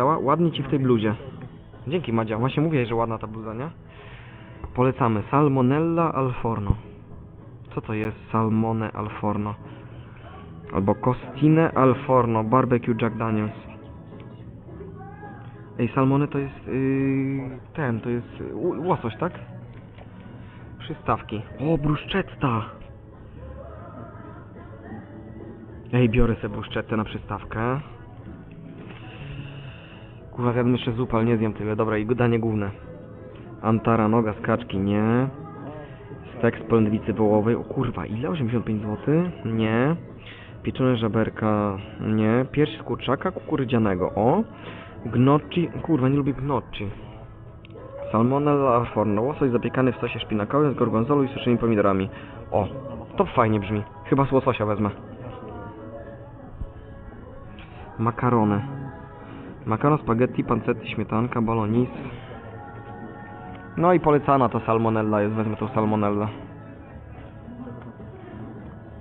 napisała. Ładnie ci w tej bluzie. Dzięki Madzia. Właśnie mówię, że ładna ta bluza, nie? Polecamy. Salmonella al forno. Co to jest salmone al forno? Albo costine al forno. Barbecue Jack Daniels. Ej, salmony to jest yy, ten, to jest yy, łosoś, tak? Przystawki. O, bruszczetta! Ej, biorę sobie bruszczettę na przystawkę. Kurwa, zjadłem jeszcze zupę, ale nie zjem tyle. Dobra, i danie główne. Antara, noga z kaczki, nie. Stek z polędwicy wołowej. O kurwa, ile? 85 zł? Nie. Pieczone żeberka, nie. Pierś z kurczaka kukurydzianego, o. Gnocchi, kurwa, nie lubię gnocchi. Salmonella al forno, łosoś zapiekany w sosie szpinakowym z gorgonzolą i suszonymi pomidorami. O, to fajnie brzmi. Chyba z łososia wezmę. Makarony. Makaron, spaghetti, pancetti, śmietanka, bolognese. No i polecana ta salmonella jest, wezmę tą salmonellę.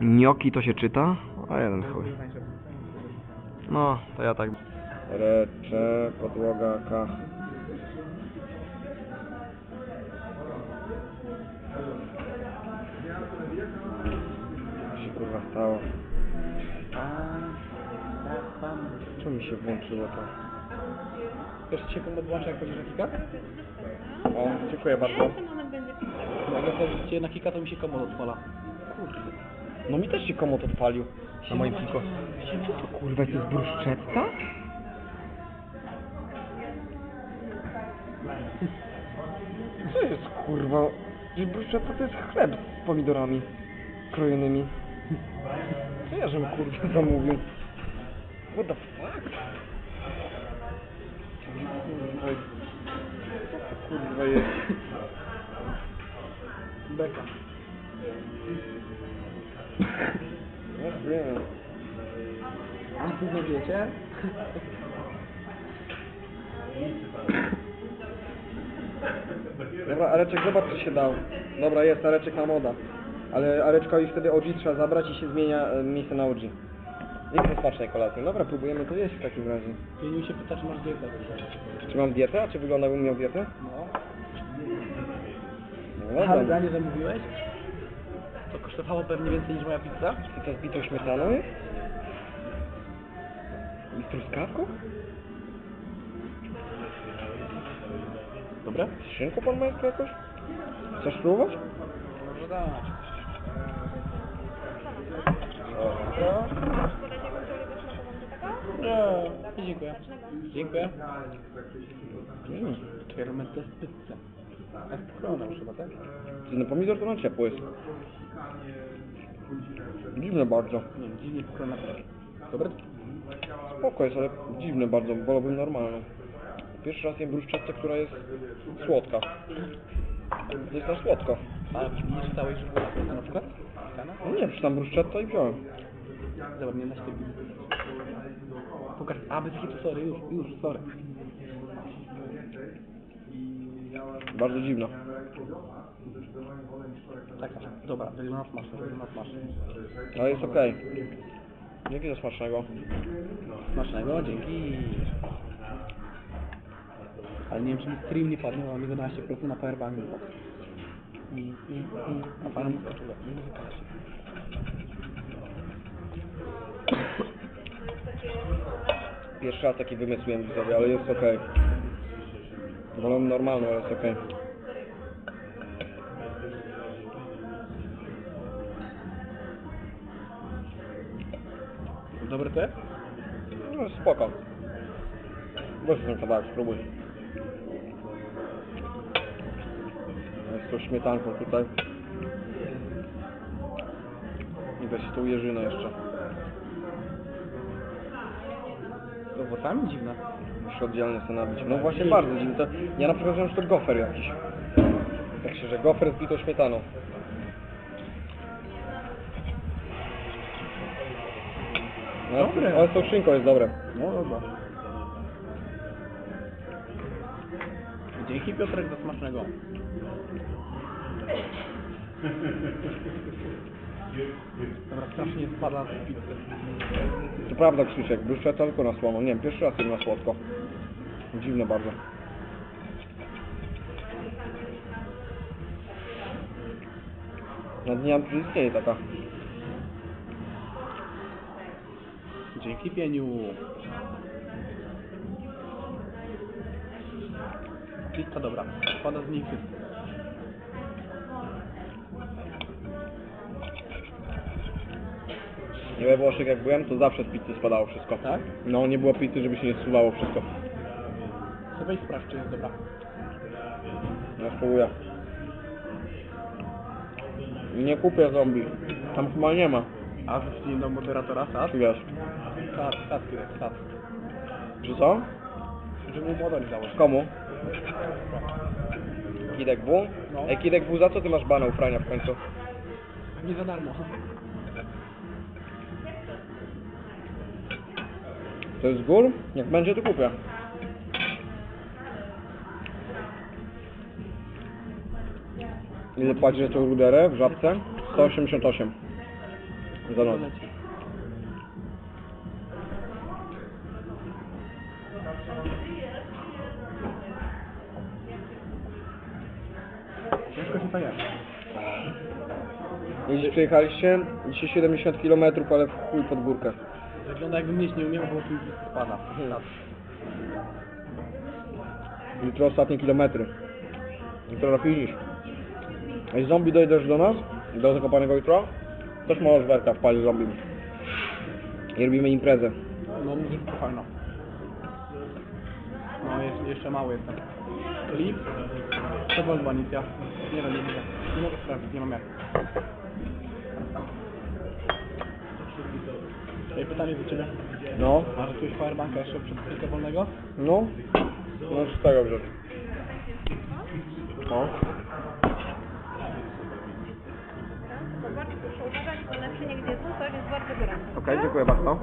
Gnocchi to się czyta? A jeden chuj. No, to ja tak. Recze, podłoga, K. Co się kurwa stało? Czemu mi się włączyło to? Wiesz, ci się komu odłącza, jak chodzisz na kika? O, dziękuję bardzo. Będzie Jak ja chodzicie na kika, to mi się komod odpala. Kurde. No mi też się komod odpalił. Na moim tylko. Co to kurwa, to jest bruszczetta? Co jest kurwa? Że bruszczetta to jest chleb z pomidorami krojonymi. Co ja żem kurwa zamówił? What the fuck? Kurwa. To kurwa jest? Beka. Ja wiem. A tu nie wiecie? Dobra, Areczek, zobacz co się dał. Dobra, jest Areczek na moda. Ale Areczkowi wtedy OG trzeba zabrać i się zmienia e, miejsce na OG. Nie chcę smacznej kolacji. Dobra, próbujemy to jeść w takim razie. Pieniu się pyta, czy masz dietę. Czy mam dietę? A czy wygląda jakbym miał dietę? No. No Ale dobra. danie zamówiłeś? To kosztowało pewnie więcej niż moja pizza? I to z bitą śmietaną jest? I z truskawką? Dobre? Z szynką pan majstro jakoś? Chcesz spróbować? Może dać. Nie, dziękuję. Dziękuję. Mm. Czekaj, robimy test pizzę. Eskrona już chyba, tak? No pomidor to na ciepło jest. Dziwne bardzo. Nie dziwnie pokrona też. Dobre? Spoko jest, ale dziwne bardzo, wolałbym normalną. Pierwszy raz jem bruszczettę, która jest słodka. To jest na słodko. A nie czytałeś, że była taka na przykład? Kana? No nie, przeczytam bruszczetta i wziąłem. Zobacz, nie na siebie. Pokaż. A, bez hitu, sorry, już, już, sorry. Bardzo dziwna. Tak, tak. Dobra, wygląda smacznie, wygląda smacznie. Ale jest okej. Dzięki za smacznego. Smacznego, dzięki. Ale nie wiem, czy mi stream nie padnie, bo mam 11% na powerbanku. I, i, i, a panem skoczyła. Muzyka leci. Pierwszy raz taki wymysł jem sobie, ale jest okej. Wolę normalną, ale jest okej. Dobre to jest? No spoko. Weź ten kawałek, spróbuj. To śmietanką tutaj. I weź tą jeżynę jeszcze. Z owocami dziwne. Muszę oddzielnie sobie nabić. No właśnie bardzo dziwne. To, ja na przykład wiem, że to gofer jakiś. Tak się, że gofer z bitą śmietaną. No, Dobre. Ale z tą szynką jest dobre. No dobra. Dzięki Piotrek za smacznego. Dobra, strasznie spada z pizzy. To prawda Krzysiek, błyszcze tylko na słono. Nie wiem, pierwszy raz jem na słodko. Dziwne bardzo. Nawet nie wiem, czy istnieje taka. Dzięki pieniu. Pizza dobra, spada z niej we Włoszech jak byłem, to zawsze z pizzy spadało wszystko. Tak? No, nie było pizzy, żeby się nie zsuwało wszystko. To weź sprawdź, czy jest dobra. Ja spróbuję. Nie kupię zombie. Tam chyba nie ma. A wyślij do moderatora sad? Wiesz? Sad, sad, Kirek, sad. Czy co? Żeby mu model założyć. Komu? Kidek W? No. Ej, Kidek W, za co ty masz bana u Frania w końcu? Nie za darmo. To jest gór? Jak będzie, to kupię. Ile płacisz za tą ruderę w żabce? 188 za noc. Ciężko się to je. Dziś przyjechaliście? Dzisiaj 70 km, ale w chuj pod górkę. Wygląda jakbym jeść nie umiał, bo tu spada. Jutro ostatnie kilometry. Jutro na finish. Ej, zombie dojdziesz do nas? Do Zakopanego jutro? Też możesz werka wpalić zombie. I robimy imprezę. No muzyka fajna. No jest, jeszcze mały jestem. Klip. To była banicja. Nie wiem, nie widzę. Nie mogę sprawdzić, nie mam jak. Ej, pytanie do Ciebie. No, Masz jakiegoś powerbanka jeszcze przed chwilkę wolnego? no. Możesz z tego wziąć. O. To bardzo proszę uważać, bo naczynie, gdzie jest to jest bardzo gorące. Okej, dziękuję bardzo.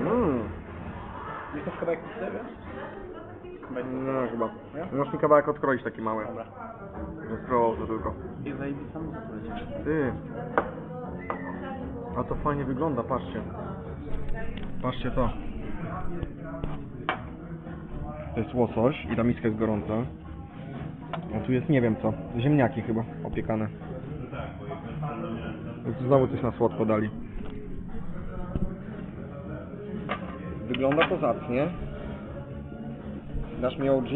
Mmm. Jest to kawałek pizzy, wiesz? No chyba. Możesz mi kawałek odkroić taki mały. Dobra. Rozkroło to tylko. I zajebista muzyka leci. Ty. A to fajnie wygląda, patrzcie. Patrzcie to. To jest łosoś i ta miska jest gorąca. A tu jest nie wiem co. Ziemniaki chyba opiekane. Znowu coś na słodko dali. Wygląda kozacnie. Dasz mi OG?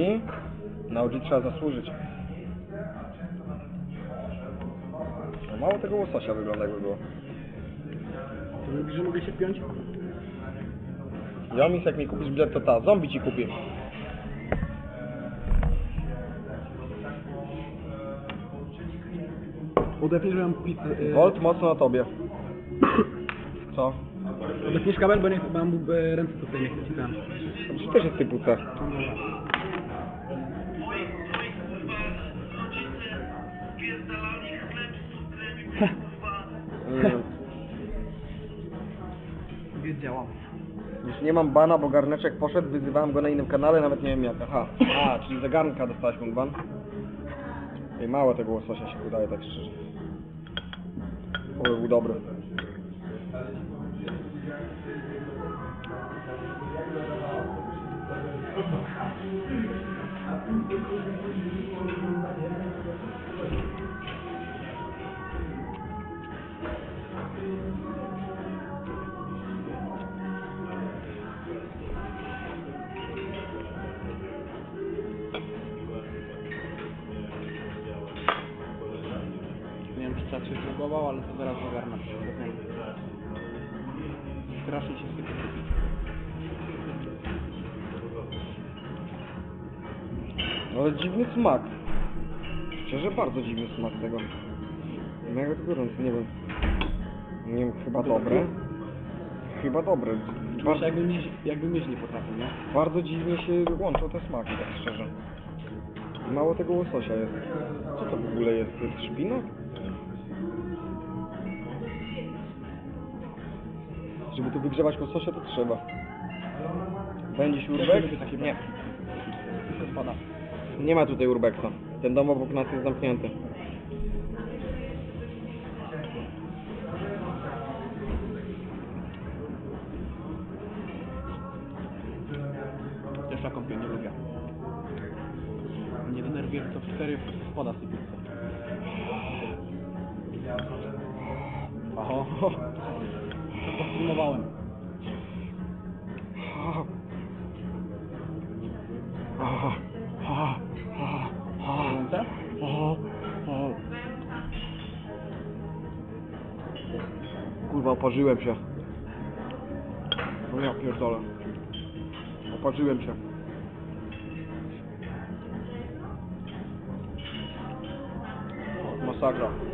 Na OG trzeba zasłużyć. No mało tego łososia wygląda jakby było. Że mogę się piąć? Jomis, jak mi kupisz bilet, to ta, zombie ci kupi. Udefnisz, że mam pizzę. Yy, Volt mocno na tobie. Co? Udefnisz kabel, bo nie, mam e, ręce tutaj nie wcisnąłem. To też jest typu C. Wiedziałam. Już nie mam bana, bo garneczek poszedł, wyzywałem go na innym kanale, nawet nie wiem jak. Aha, a, czyli za garnka dostałeś mu ban. Ej, mało tego łososia się wydaje, tak szczerze. Był dobry. Zlogował, ale to zaraz ogarnę. Strasznie się sypie. No ale dziwny smak. Szczerze bardzo dziwny smak tego. Mega to gorący, nie wiem. Nie wiem, chyba dobre. Chyba dobre. Bardzo... Jakbym, jeść- jakbym jeść nie potrafił, nie? bardzo dziwnie się łączą te smaki, tak szczerze. Mało tego łososia jest. Co to w ogóle jest? To jest szpinak? żeby tu wygrzewać łososia, to trzeba. Będzie się urbek? Nie. Spada. Nie ma tutaj urbeksa. Ten dom obok nas jest zamknięty. Też na nie lubię. Nie denerwuję, to w serio spada z tej pizzy. Oho to. Ręce? Kurwa, oparzyłem się. No ja pierdolę. Oparzyłem się. Masakra.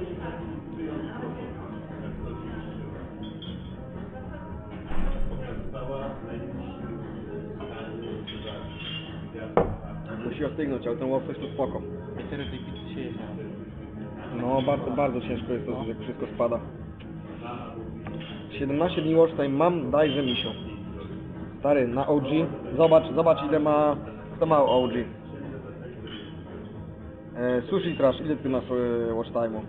Musi ostygnąć, ale ten łosoś to spoko. Tyle tej pizzy się jedzie. No, bardzo, bardzo ciężko jest to, jak wszystko spada. 17 dni watch time mam, dajże misio. Stary, na OG. Zobacz, zobacz ile ma... Kto ma OG? E, sushi Trash, ile ty masz e, watch time'u?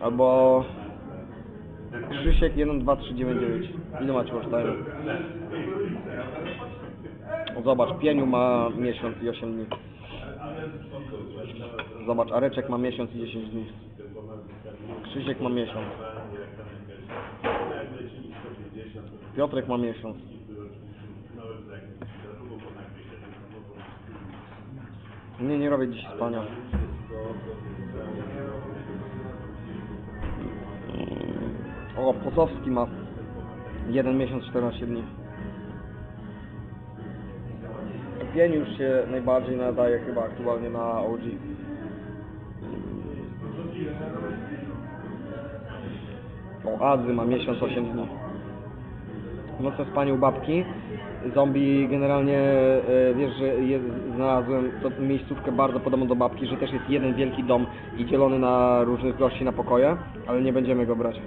Albo... Krzysiek 1, 2, 3, 9, 9. Ile macie? O, Zobacz, Pieniu ma miesiąc i 8 dni. Zobacz, Areczek ma miesiąc i 10 dni. Krzysiek ma miesiąc. Piotrek ma miesiąc. Nie, nie robię dziś spania. O, Posowski ma 1 miesiąc 14 dni. Już się najbardziej nadaje chyba aktualnie na OG. O, Adzy ma miesiąc 8 dni. Nocne spanie u babki. Zombie generalnie, e, wiesz, że jest, znalazłem to miejscówkę bardzo podobną do babki, że też jest jeden wielki dom i dzielony na różnych gości na pokoje, ale nie będziemy go brać.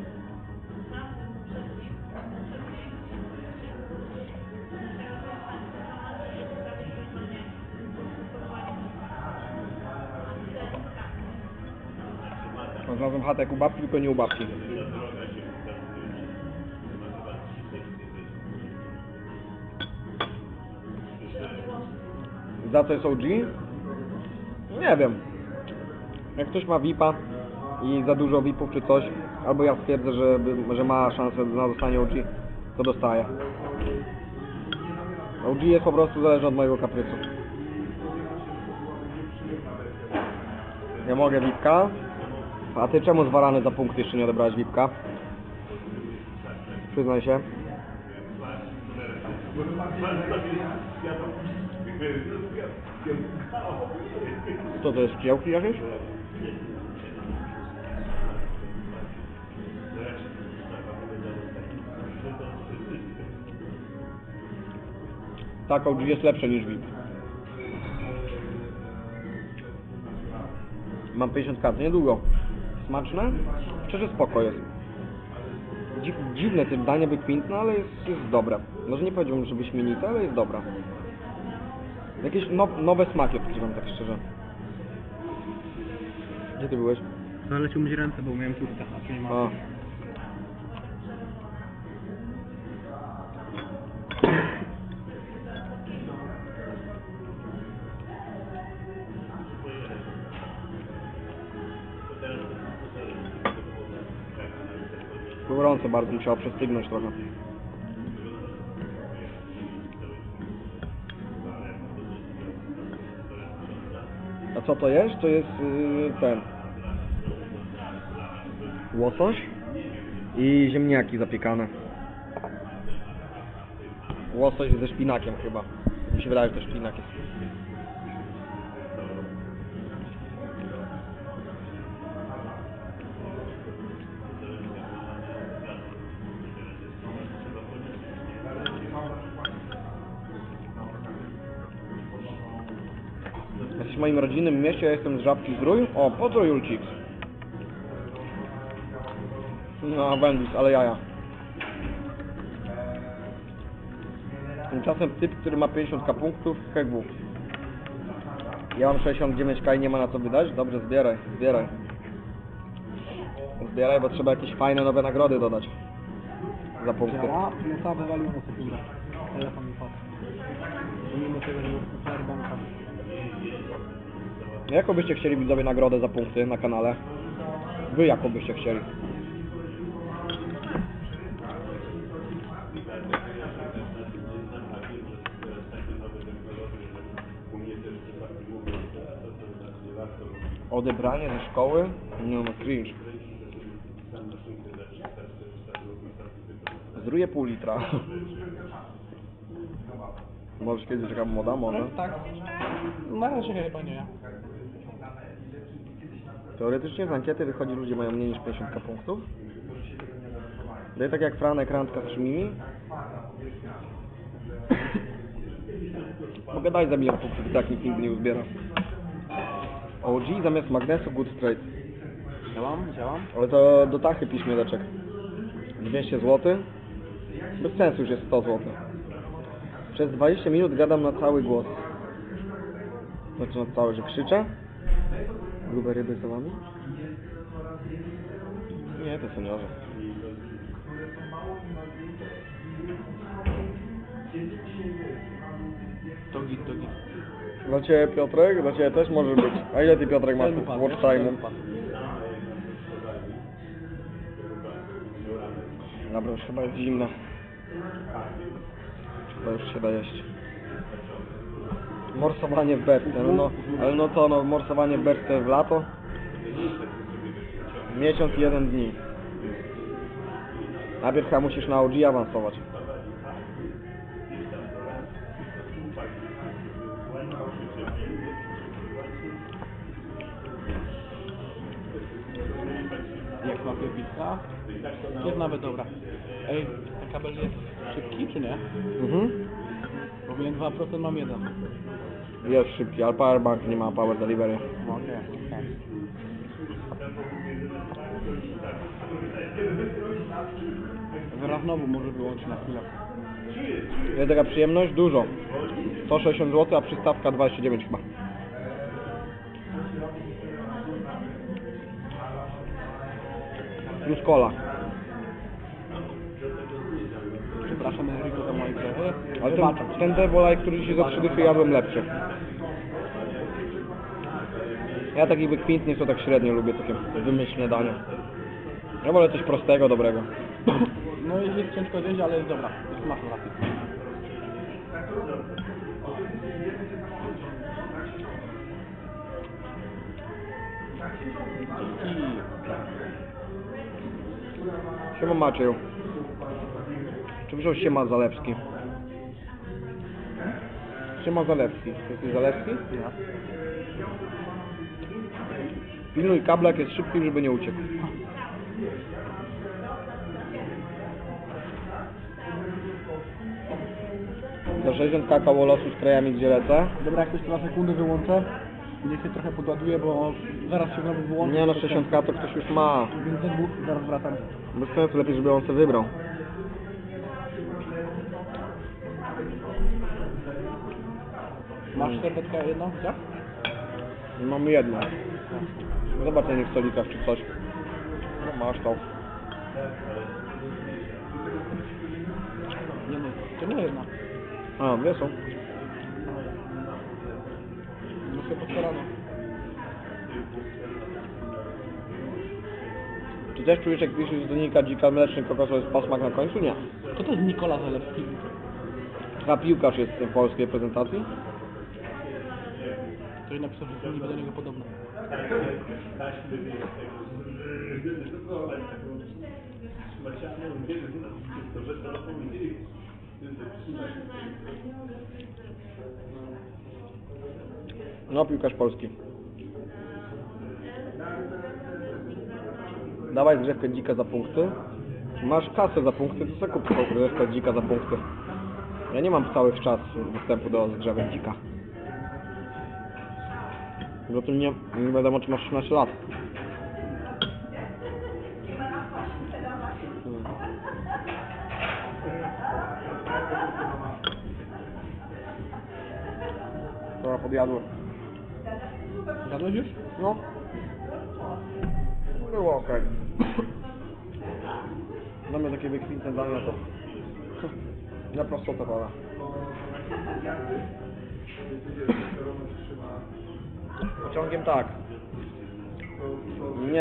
Znalazłem chatę jak u babki, tylko nie u babki. Za co jest OG? Nie wiem. Jak ktoś ma VIPa i za dużo VIPów czy coś, albo ja stwierdzę, że, że ma szansę na dostanie OG, to dostaje. OG jest po prostu zależny od mojego kaprysu. Ja mogę VIPka, a ty czemu zwarany za punkty jeszcze nie odebrałeś VIPka? Przyznaj się. Co to jest, kiełki jakieś? Tak, OG jest lepsze niż VIP. Mam 50 kart, niedługo. Smaczne? Szczerze spoko jest. Dziw, dziwne te danie wykwintne, ale jest, jest dobre. Może nie powiedziałbym, że wyśmienite, ale jest dobra. Jakieś no, nowe smaki odkrywam, tak szczerze. Gdzie ty byłeś? Zalecił mi ręce, bo miałem puste, a tu nie ma. A. Gorąco bardzo, musiała przestygnąć trochę. A co to jest? To jest yy, ten łosoś i ziemniaki zapiekane. Łosoś ze szpinakiem chyba. Mi się wydaje, że to szpinak jest. Moim rodzinnym mieście, ja jestem z Żabki Zdrój. O, pozdro Julcik. No, Wendis, ale jaja. Tymczasem typ, który ma 50k punktów, KGW. Ja mam 69k i nie ma na co wydać? Dobrze, zbieraj, zbieraj. Zbieraj, bo trzeba jakieś fajne nowe nagrody dodać. Za punkty. Jest powerbanka. Jaką byście chcieli widzowie nagrodę za punkty na kanale? Wy jaką byście chcieli? Odebranie ze szkoły? Nie no, cringe. Zruję pół litra. Może kiedyś taka moda, może? No, tak. Na razie chyba nie. Teoretycznie z ankiety wychodzi, ludzie mają mniej niż 50 punktów. No i tak jak Franek Randka z Szymimi. Mogę dać za milion punktów, i tak nikt nigdy nie uzbiera. OG zamiast magnesu Good Straight. Działam, działam. Ale to do tachy pisz miodeczek. 200 zł. Bez sensu już jest 100 zł. Przez 20 minut gadam na cały głos. Znaczy na cały, że krzyczę. Grube ryby z wami? Nie, to seniorzy. To git, to git. Dla Ciebie Piotrek? Dla Ciebie też może być. A ile Ty Piotrek masz Ten wypadł, watch ten wypadł. Dobra, już chyba jest zimno. Chyba już da jeść. Morsowanie w berce, no, no, ale no to no, morsowanie w berce w lato? Miesiąc i jeden dni. Najpierw chyba musisz na OG awansować. Jak ma piepica? Jest nawet dobra. Ej, ten kabel jest szybki czy nie? Mhm. Miałem 2%, mam 1. Jest szybki, ale powerbank nie ma power delivery. Okej, okej. Zaraz znowu może wyłączyć na chwilę. Jest taka przyjemność? Dużo. 160 zł, a przystawka 29 chyba. Plus cola. Przepraszam Enrico za moje grzechy. Ale Wybaczam ten, ci. ten który dzisiaj za 3 dychy jadłem lepszy. Ja takich wykwintnych to tak średnio lubię, takie wymyślne dania. Ja wolę coś prostego, dobrego. No i jest ciężko zjeść, ale jest dobra. Jest masz rację. Dzięki. Siema Macieju. Czy wziął Siema Zalewski? Siema Zalewski. Jesteś Zalewski? Ja. Pilnuj kablak, jest szybki, żeby nie uciekł. Za 60 kakao losu z krajami, gdzie lecę. Dobra, jak ktoś to na sekundę wyłączę. Niech się trochę podładuje, bo zaraz się znowu wyłączy. Nie no, 60k to ktoś już ma. Więc zaraz wracam. Bez sensu, lepiej, żeby on sobie wybrał. Masz serwetkę jedną? Tak? Mamy jedno. Zobacz na nich w stolikach czy coś. No masz to. Nie no, czemu jedna? A, dwie są. No się postarano. Czy też czujesz, jak piszesz z donika dzika mleczny kokosowy z pasmak na końcu? Nie. To to jest Nikola Zalewski. A piłkarz jest w polskiej reprezentacji? Do niego. No, piłkarz polski. Dawaj zgrzewkę dzika za punkty. Masz kasę za punkty, to sobie kup zgrzewkę dzika za punkty. Ja nie mam całych czas dostępu do zgrzewek dzika. Tu nie, nie wiadomo, czy masz 13 lat. Dobra, podjadłem. Jadłeś już? No. Było okej. Dla mnie takie wykwintne dania to... Na prostotę pada. Pociągiem tak. Nie